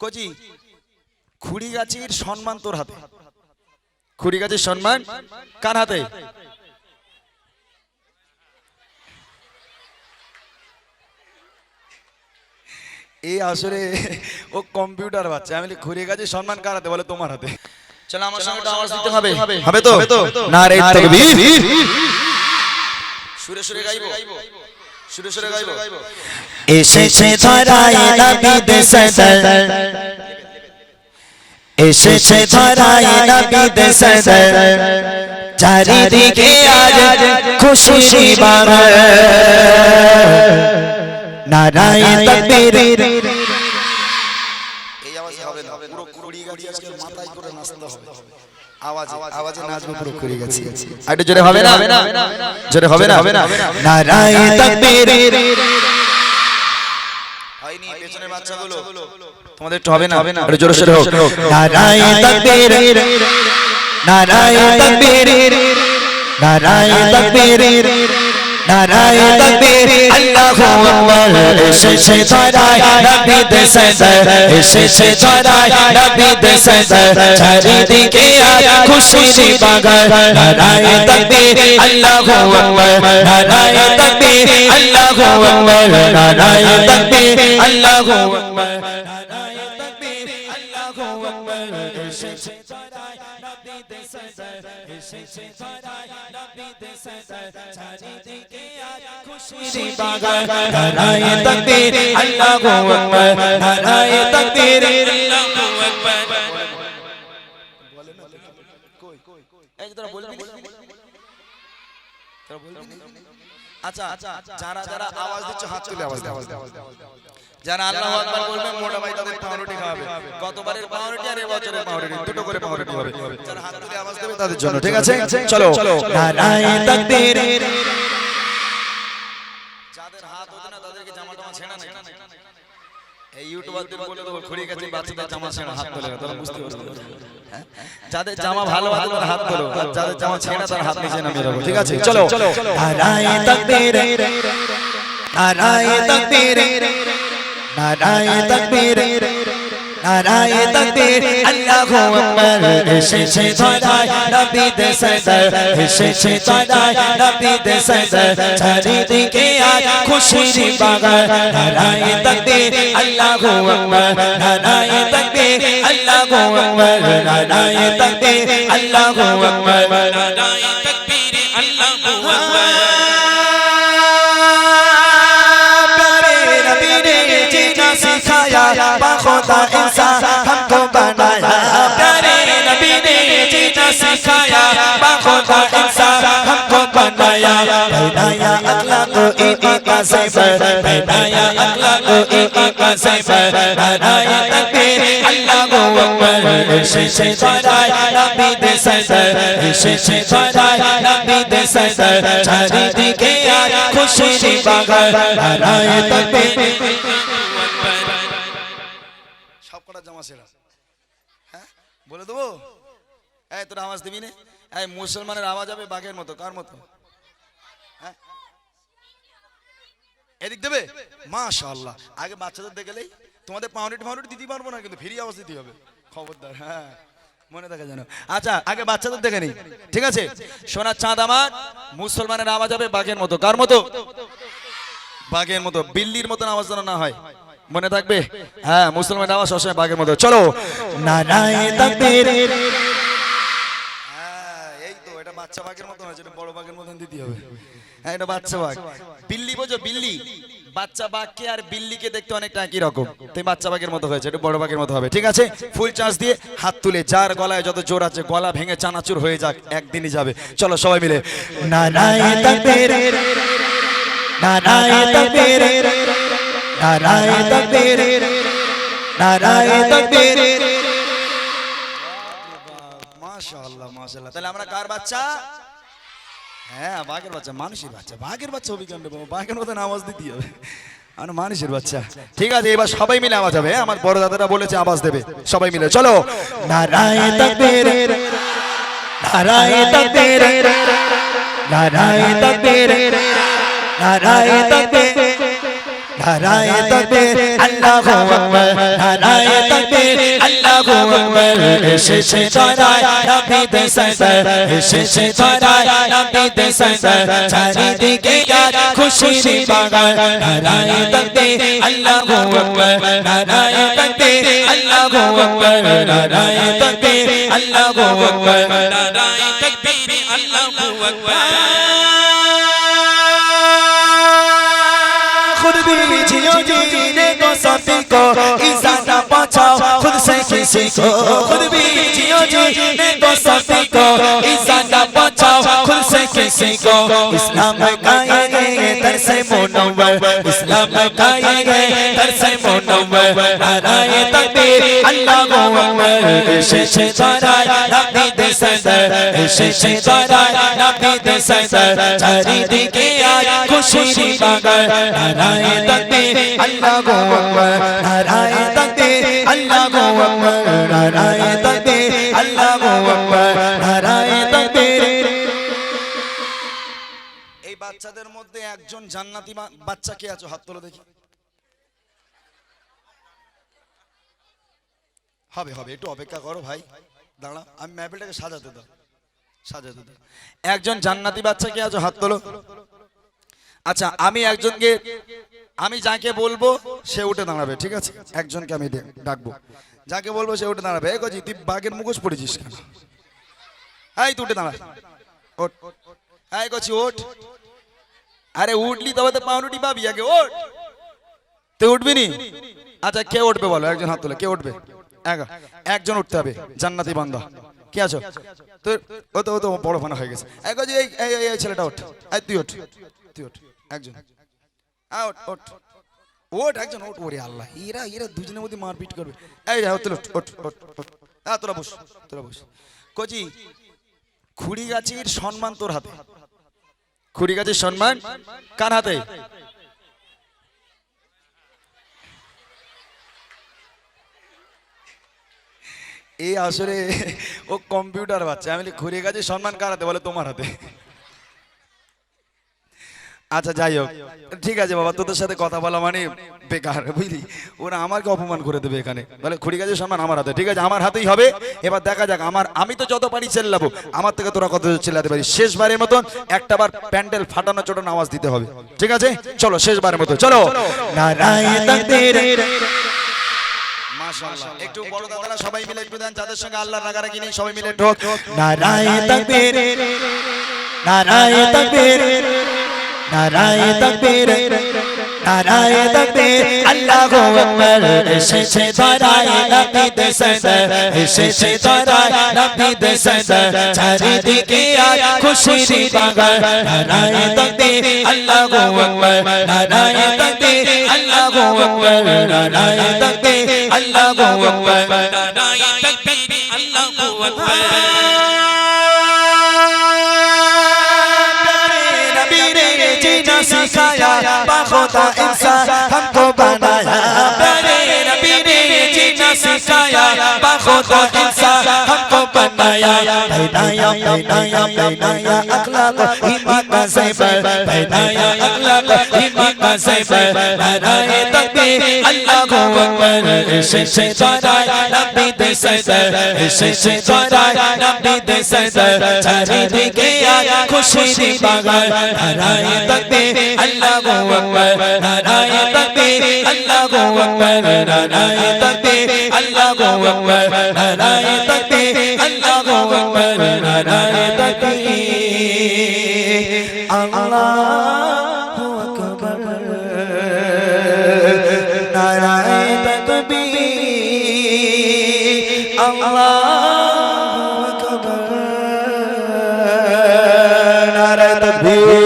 কচি খুড়ি গাছির সম্মান তোর হাতে। খুড়ি গাছির সম্মান কার হাতে? এই আসলে ও কম্পিউটার বাচ্চা। আমি বলি, খুড়ি গাছির সম্মান কার হাতে? বলে তোমার হাতে। চলো আমার সঙ্গে একটু আওয়াজ দিতে হবে। হবে। তো? না রে তাকবীর সুরে সুরে গাইবো। সুরে সুরে গাইবো? এসেছে ধরায় নবীদ সদর এসেছে ধরায় নবীদ সদর চারিদিকে আজ খুশি বাগান নারায়ণ তকবীর। এই আওয়াজে হবে না। পুরো কুড়ি গাছি আজকে মাথায় করে নাচতে হবে। আওয়াজে আওয়াজে গাছি। একটু জোরে হবে না? জোরে হবে না? হবে না? নারায়ণ তকবীর। হয়নি পেছনের বাচ্চাগুলো। তোমাদের একটু হবে না? হবে না। একটু জোরে সোরে হোক। নারায়ণ তকবীর। নারায়ণ তকবীর। নারায়ণ তকবীর। নারায়ণ তকবীর আল্লাহু আকবার এসেছে ধরায় নবীদ সদর এসেছে ধরায় নবীদ সদর চারিদিকে আজ খুশির বাগান। নারায়ণ তকবীর আল্লাহু আকবার নারায়ণ তকবীর আল্লাহু আকবার নারায়ণ তকবীর আল্লাহু আকবার নারায়ণ তকবীর আল্লাহু আকবার এসেছে ধরায় নবীদ সদর এসেছে ধরায় নবীদ সদর চারিদিকে আজ খুশির বাগান নারায়ণ তকবীর আল্লাহু আকবার নারায়ণ তকবীর আল্লাহু আকবার এই যে তোরা বলবি না? তোরা বলবি না? আচ্ছা যারা যারা আওয়াজ দিচ্ছ হাত তুলে আওয়াজ যারা আল্লাহু আকবার বলবে মোটা ভাই তাদের পাউরুটি খাওয়াবে গতবারের পাউরুটি আর এবছরের পাউরুটি দুটো করে পাউরুটি হবে। যারা হাত তুলে আওয়াজ দেবে তাদের জন্য ঠিক আছে? চলো। নারায়ণ তকবীর যাদের হাত না তাদেরকে জামা টামা ছেঁড়া নাই। এই ইউটিউবারদের বলে দেবো খুঁড়িয়ে গেছে বাচ্চাদের জামা ছেঁড়া হাত তোলে তোরা বুঝতে পারছ। হ্যাঁ? যাদের জামা ভালো ভালো হাত ধরো যাদের জামা ছেঁড়া তার হাত নিচে নামিয়ে রাখো ঠিক আছে? চলো চলো। নারায়ণ তকবীর। নারায়ণ তকবীর। নারায়ণ তকবীর। নারায়ণ তকবীর আল্লাহু আকবার, এসেছে ধরায় নবীদ সদর, এসেছে ধরায় নবীদ সদর, চারিদিকে আজ খুশির বাগান নারায়ণ তকবীর আল্লাহু আকবার নারায়ণ তকবীর আল্লাহু আকবার নারায়ণ তকবীর আল্লাহু আকবার सिखाया बाखुदा इंसान हमको बनाया प्यारे नबी ने जीना सिखाया बाखुदा इंसान हमको बनाया बनाया अगला को एक से पर बनाया अगला को एक से पर बनाया तकबीर अल्लाह को अकबर शीशे बनाया नबी दे सदर शीशे बनाया नबी दे सदर चारी दिखे आया खुशी बागर बनाया तकबीर ছেঁড়া হ্যাঁ? বলে দেবো? এই, তোর আওয়াজ দিবি না? এই, মুসলমানের আওয়াজ হবে বাঘের মতো, কার মতো? হ্যাঁ? এদিক দেবে? মাশাআল্লাহ। আগে বাচ্চাদের দেখলেই তোমাদের পাউরুটি ফাউরুটি দিতে পারব না, কিন্তু ফ্রি আওয়াজ দিতে হবে। খবরদার হ্যাঁ। মনে থাকে জানো আচ্ছা আগে বাচ্চাদের দেখে নি ঠিক আছে? সোনার চাঁদ আমার। মুসলমানের আওয়াজ হবে বাঘের মতো। কার মতো? বাঘের মতো। বিল্লির মতন আওয়াজ যেন না হয়। মনে থাকবে? হ্যাঁ মুসলমানের আওয়াজ সবসময় বাঘের মতো চলো। হ্যাঁ এই তো, এটা বাচ্চা বাঘের মতো হ্যাঁ বাচ্চা বিল্লি বাচ্চা বাঘকে আর বিল্লিকে দেখতে অনেকটা একই রকম। বাচ্চা বাঘের মতো হয়েছে, এটা বড় বাঘের মতো হবে। ঠিক আছে? ফুল দিয়ে হাত তুলে, যার গলায় যত জোর আছে, গলা ভেঙে চানাচুর হয়ে যাক, একদিনই যাবে। চলো সবাই মিলে। তকবীর। নারায়ণ তকবীর নারায়ণ তকবীর মাশাআল্লাহ মাশাআল্লাহ। তাহলে আমরা কার বাচ্চা? হ্যাঁ বাঘের বাচ্চা মানুষের বাচ্চা। বাঘের বাচ্চা হবে কেন বাঘের মতন আওয়াজ দিতে হবে। আমরা মানুষের বাচ্চা। ঠিক আছে এবার সবাই মিলে আওয়াজ হবে। হ্যাঁ? আমার বড় দাদারা বলেছে আওয়াজ দেবে। সবাই মিলে চলো। নারায়ণ তকবীর তকবীর নারায়ে তাকবীর আল্লাহু আকবার নারায়ে তাকবীর আল্লাহু আকবার এসেছে ধরায় নবীদের সরদার এসেছে ধরায় নবীদের সরদার চারিদিকে আজ খুশির বাগান নারায়ে তাকবীর আল্লাহু আকবার নারায়ে তাকবীর আল্লাহু আকবার নারায়ে তাকবীর আল্লাহু আকবার নারায়ে তাকবীর আল্লাহু खुद भी जियो जीने को सभी को इजाना पहुंचाओ खुद से किसी को खुद भी जियो जीने को सभी को इजाना पहुंचाओ खुद से किसी को इस्लाम का ये दर से मुनव्वर इस्लाम का ये दर से এই বাচ্চাদের মধ্যে একজন জান্নাতি বাচ্চা কে আছো? হাত তোলো দেখি। হবে হবে, একটু অপেক্ষা করো ভাই। দাঁড়া, আমি ম্যাপেলটাকে সাজাতে দাও সাজাতে দাও। একজন জান্নাতি বাচ্চা কে আছো? হাত তোলো। আচ্ছা আমি একজনকে, আমি যাকে বলব, সে উঠে দাঁড়াবে, ঠিক আছে? একজনকে আমি ডাকবো। যাকে বলব, সে উঠে দাঁড়াবে। এই কজি তুই বাঘের মুখোশ পড়েছিস কেন? এই, তুই উঠে দাঁড়া। ওঠ। এই কচি, ওঠ। আরে, উঠলি তবে তো পাউরুটি পাবি আগে, ওঠ। তুই উঠবি নি? আচ্ছা কে উঠবে বলো? একজন হাত তোলে, কে উঠবে? একজন উঠতে হবে, জান্নাতি বান্দা কি আছো? তোর, ও তো ও তো বড় ফানা হয়ে গেছে। এই ছেলেটা ওঠ। এই, তুই ওঠ। তুই একজন। ওঠ একজন আল্লাহ, এরা এরা দুজনের মধ্যে মারপিট করবে। এই ওঠ ওঠ ওঠ আ তোরা তোরা কচি খুড়ি সম্মান তোর হাতে। খুড়ি গাছের সম্মান কার হাতে? এই আসরে ও কম্পিউটার বাচ্চা। আমি খুড়ি গাছের সম্মান কার হাতে? বলে তোমার হাতে। আচ্ছা যাই হোক। ঠিক আছে বাবা তোদের সাথে কথা বলা মানে বেকার বুঝলি? ওরা আমাকে অপমান করে দেবে এখানে। বলে খুড়ি গাছের সম্মান আমার হাতে। ঠিক আছে আমার হাতেই হবে। এবার দেখা যাক আমার আমি তো যত পারি চেল্লাবো। আমার থেকে তোরা কত চেল্লাতে পারি শেষবারের মতন একটা বার প্যান্ডেল ফাটানো চোটানো আওয়াজ দিতে হবে। ঠিক আছে? চলো শেষবারের মতো। চলো। নারায়ে তাকবীর মাশাআল্লাহ। একটু বড় দাদারা সবাই মিলে একটু দেন যাদের সঙ্গে আল্লাহর রাগারাগি নেই সবাই মিলে ঢোক। নারায়ে তাকবীর নারায়ে তাকবীর নারায়ে তাকবীর। নারায়ে তাকবীর আল্লাহু আকবার এসেছে ধরায়, নবী দে সদর এসেছে ধরায়, নবী দে চারিদিকে আজ খুশির বাগান। নারায়ে তাকবীর আল্লাহু আকবার নারায়ে তাকবীর আল্লাহু আকবার নারায়ে তাকবীর আল্লাহু আকবার। নারায়ে তাকবীর আল্লাহু আকবার नबी ने जीना सिखाया کا خدا انسان ہم کو بنایا بنایا بنایا بنایا اخلاق ایمان کا زیبر بنایا اخلاق ایمان کا زیبر بنائے تکبیر اللہ کو اکبر عشق سے چارائے نبی دے سیدر عشق سے چارائے نبی دے سیدر چاری دے گیا خوشی دی باغر نارائے تکبیر اللہ کو اکبر نارائے تکبیر اللہ کو اکبر نارائے تکبیر اللہ کو اکبر নারায়ণ তকবীর আল্লাহু আকবার নারায়ণ তকবীর আল্লাহু আকবার নারায়ণ তকবীর আল্লাহু আকবার নারায়ণ তকবীর